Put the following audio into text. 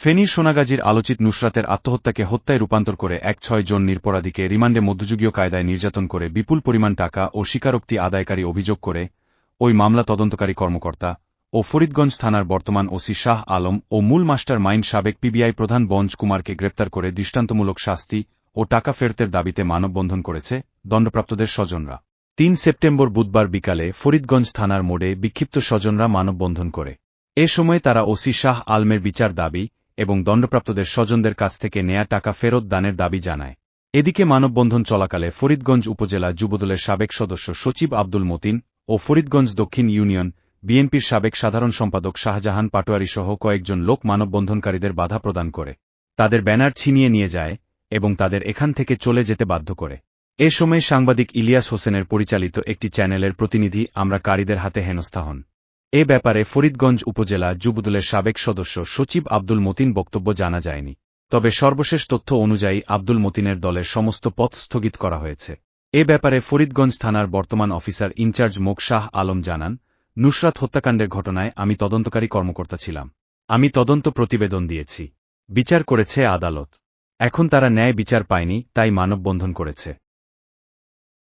ফেনীর সোনাগাজীর আলোচিত নুসরাতের আত্মহত্যাকে হত্যায় রূপান্তর করে এক ছয় জন নিরপরাধীকে রিমান্ডে মধ্যযুগীয় কায়দায় নির্যাতন করে বিপুল পরিমাণ টাকা ও স্বীকারোক্তি আদায়কারী অভিযোগ করে ওই মামলা তদন্তকারী কর্মকর্তা ও ফরিদগঞ্জ থানার বর্তমান ওসি শাহ আলম ও মূল মাস্টার মাইন্ড সাবেক পিবিআই প্রধান বঞ্জ কুমারকে গ্রেপ্তার করে দৃষ্টান্তমূলক শাস্তি ও টাকা ফেরতের দাবিতে মানববন্ধন করেছে দণ্ডপ্রাপ্তদের স্বজনরা। তিন সেপ্টেম্বর বুধবার বিকালে ফরিদগঞ্জ থানার মোড়ে বিক্ষিপ্ত স্বজনরা মানববন্ধন করে। এ সময় তারা ওসি শাহ আলমের বিচার দাবি এবং দণ্ডপ্রাপ্তদের স্বজনদের কাছ থেকে নেয়া টাকা ফেরত দানের দাবি জানায়। এদিকে মানববন্ধন চলাকালে ফরিদগঞ্জ উপজেলা যুবদলের সাবেক সদস্য সচিব আব্দুল মতিন ও ফরিদগঞ্জ দক্ষিণ ইউনিয়ন বিএনপির সাবেক সাধারণ সম্পাদক শাহজাহান পাটোয়ারি সহ কয়েকজন লোক মানববন্ধনকারীদের বাধা প্রদান করে। তাদের ব্যানার ছিনিয়ে নিয়ে যায় এবং তাদের এখান থেকে চলে যেতে বাধ্য করে। এ সময় সাংবাদিক ইলিয়াস হোসেনের পরিচালিত একটি চ্যানেলের প্রতিনিধি আমরা কারীদের হাতে হেনস্থা হন। এ ব্যাপারে ফরিদগঞ্জ উপজেলা যুবদলের সাবেক সদস্য সচিব আব্দুল মতিন বক্তব্য জানা যায়নি। তবে সর্বশেষ তথ্য অনুযায়ী আব্দুল মতিনের দলের সমস্ত পথ স্থগিত করা হয়েছে। এ ব্যাপারে ফরিদগঞ্জ থানার বর্তমান অফিসার ইনচার্জ মোক শাহ আলম জানান, নুসরাত হত্যাকাণ্ডের ঘটনায় আমি তদন্তকারী কর্মকর্তা ছিলাম। আমি তদন্ত প্রতিবেদন দিয়েছি। বিচার করেছে আদালত। এখন তারা ন্যায় বিচার পায়নি, তাই মানববন্ধন করেছে।